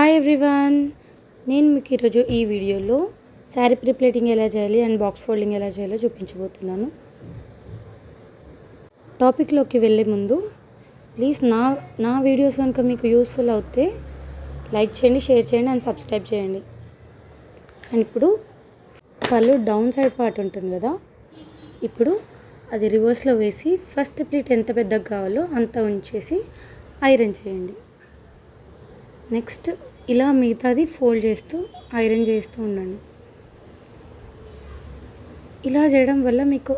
Hi everyone నేను మీకు ఈరోజు ఈ వీడియోలో శారీ ప్రిప్లేటింగ్ ఎలా చేయాలి అండ్ బాక్స్ ఫోల్డింగ్ ఎలా చేయాలో చూపించబోతున్నాను. టాపిక్లోకి వెళ్ళే ముందు ప్లీజ్ నా నా వీడియోస్ కనుక మీకు యూస్ఫుల్ అవుతే లైక్ చేయండి షేర్ చేయండి అండ్ సబ్స్క్రైబ్ చేయండి. అండ్ ఇప్పుడు పళ్ళు డౌన్ సైడ్ పార్ట్ ఉంటుంది కదా ఇప్పుడు అది రివర్స్లో వేసి ఫస్ట్ ప్లీట్ ఎంత పెద్దగా కావాలో అంత ఉంచేసి ఐరన్ చేయండి. నెక్స్ట్ ఇలా మిగతాది ఫోల్డ్ చేస్తూ ఐరన్ చేస్తూ ఉండండి. ఇలా చేయడం వల్ల మీకు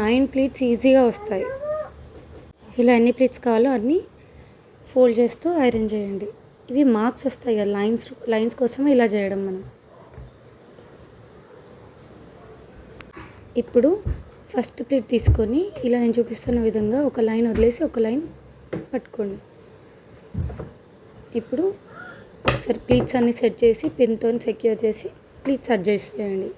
నైన్ ప్లీట్స్ ఈజీగా వస్తాయి. ఇలా ఎన్ని ప్లీట్స్ కావాలో అన్నీ ఫోల్డ్ చేస్తూ ఐరన్ చేయండి. ఇవి మార్క్స్ వస్తాయి కదా లైన్స్ లైన్స్ కోసం ఇలా చేయడం మనం. ఇప్పుడు ఫస్ట్ ప్లేట్ తీసుకొని ఇలా నేను చూపిస్తున్న విధంగా ఒక లైన్ వదిలేసి ఒక లైన్ పట్టుకోండి. ఇప్పుడు ఒకసారి ప్లీట్స్ అన్ని సెట్ చేసి పిన్తో సెక్యూర్ చేసి ప్లీట్స్ అడ్జస్ట్ చేయండి.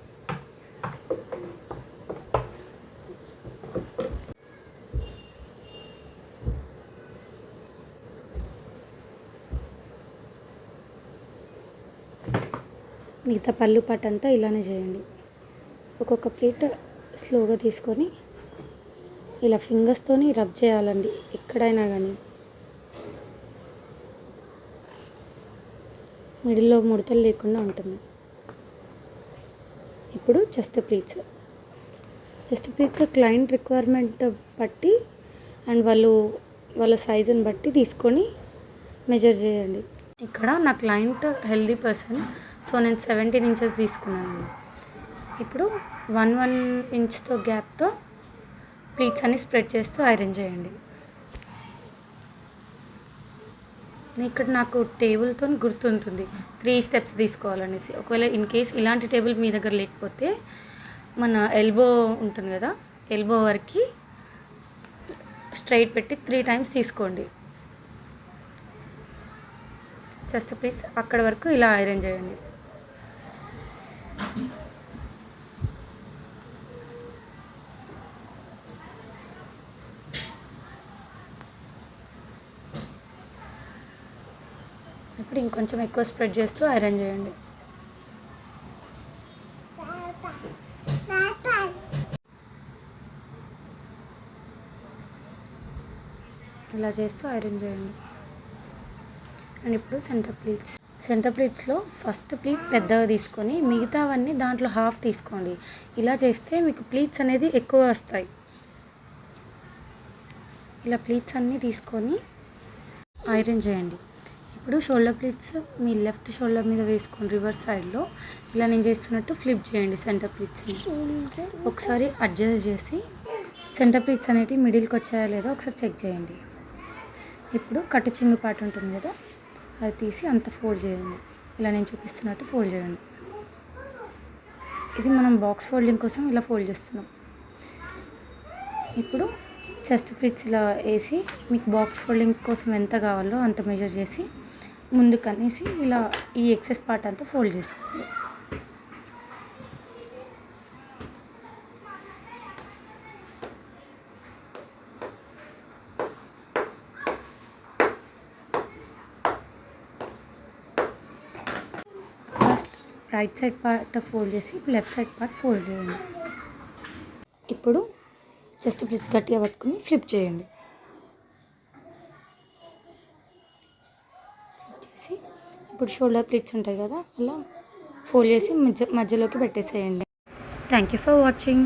మిగతా పళ్ళు పట్టంతా ఇలానే చేయండి. ఒక్కొక్క ప్లేట్ స్లోగా తీసుకొని ఇలా ఫింగర్స్తోని రబ్ చేయాలండి ఎక్కడైనా కానీ మిడిల్లో ముడతలు లేకుండా ఉంటుంది. ఇప్పుడు chest pleats. Chest pleats client requirement బట్టి అండ్ వాళ్ళు వాళ్ళ సైజుని బట్టి తీసుకొని మెజర్ చేయండి. ఇక్కడ నా క్లయింట్ హెల్దీ పర్సన్ సో నేను సెవెంటీన్ ఇంచెస్ తీసుకున్నాను. ఇప్పుడు వన్ వన్ ఇంచ్తో గ్యాప్తో ప్లీట్స్ అన్ని స్ప్రెడ్ చేస్తూ ఐరన్ చేయండి. ఇక్కడ నాకు టేబుల్తో గుర్తుంటుంది. త్రీ స్టెప్స్ తీసుకోవాలనేసి. ఒకవేళ ఇన్ కేస్ ఇలాంటి టేబుల్ మీ దగ్గర లేకపోతే మన ఎల్బో ఉంటుంది కదా ఎల్బో వరకు స్ట్రైట్ పెట్టి త్రీ టైమ్స్ తీసుకోండి. జస్ట్ ప్లీజ్ అక్కడ వరకు ఇలా అరేంజ్ చేయండి. ఇప్పుడు ఇంకొంచెం ఎక్కువ స్ప్రెడ్ చేస్తూ ఐరన్ చేయండి. ఇలా చేస్తూ ఐరన్ చేయండి. అండ్ ఇప్పుడు సెంటర్ ప్లీట్స్ సెంటర్ ప్లీట్స్లో ఫస్ట్ ప్లీట్ పెద్దగా తీసుకొని మిగతావన్నీ దాంట్లో హాఫ్ తీసుకోండి. ఇలా చేస్తే మీకు ప్లీట్స్ అనేది ఎక్కువ వస్తాయి. ఇలా ప్లీట్స్ అన్నీ తీసుకొని ఐరన్ చేయండి. ఇప్పుడు షోల్డర్ ప్లీట్స్ మీ లెఫ్ట్ షోల్డర్ మీద వేసుకోండి రివర్స్ సైడ్లో ఇలా నేను చేస్తున్నట్టు ఫ్లిప్ చేయండి సెంటర్ ప్లీట్స్ని ఒకసారి అడ్జస్ట్ చేసి సెంటర్ ప్లీట్స్ అనేటివి మిడిల్కి వచ్చాయా లేదో ఒకసారి చెక్ చేయండి. ఇప్పుడు కట్టు చింగు పాట ఉంటుంది కదా అది తీసి అంత ఫోల్డ్ చేయండి. ఇలా నేను చూపిస్తున్నట్టు ఫోల్డ్ చేయండి. ఇది మనం బాక్స్ ఫోల్డింగ్ కోసం ఇలా ఫోల్డ్ చేస్తున్నాం. ఇప్పుడు చెస్ట్ ప్లీట్స్ ఇలా వేసి మీకు బాక్స్ ఫోల్డింగ్ కోసం ఎంత కావాలో అంత మెజర్ చేసి ముందుకు అనేసి ఇలా ఈ ఎక్సెస్ పార్ట్ అంతా ఫోల్డ్ చేసుకోండి first right side part fold చేసి లెఫ్ట్ సైడ్ పార్ట్ ఫోల్డ్ చేయండి. ఇప్పుడు జస్ట్ ప్లీస్ గట్టిగా పట్టుకుని ఫ్లిప్ చేయండి. చేసి ఇప్పుడు షోల్డర్ ప్లీట్స్ ఉంటాయి కదా అలా ఫోల్డ్ చేసి మధ్య మధ్యలోకి పెట్టేసేయండి. Thank you for watching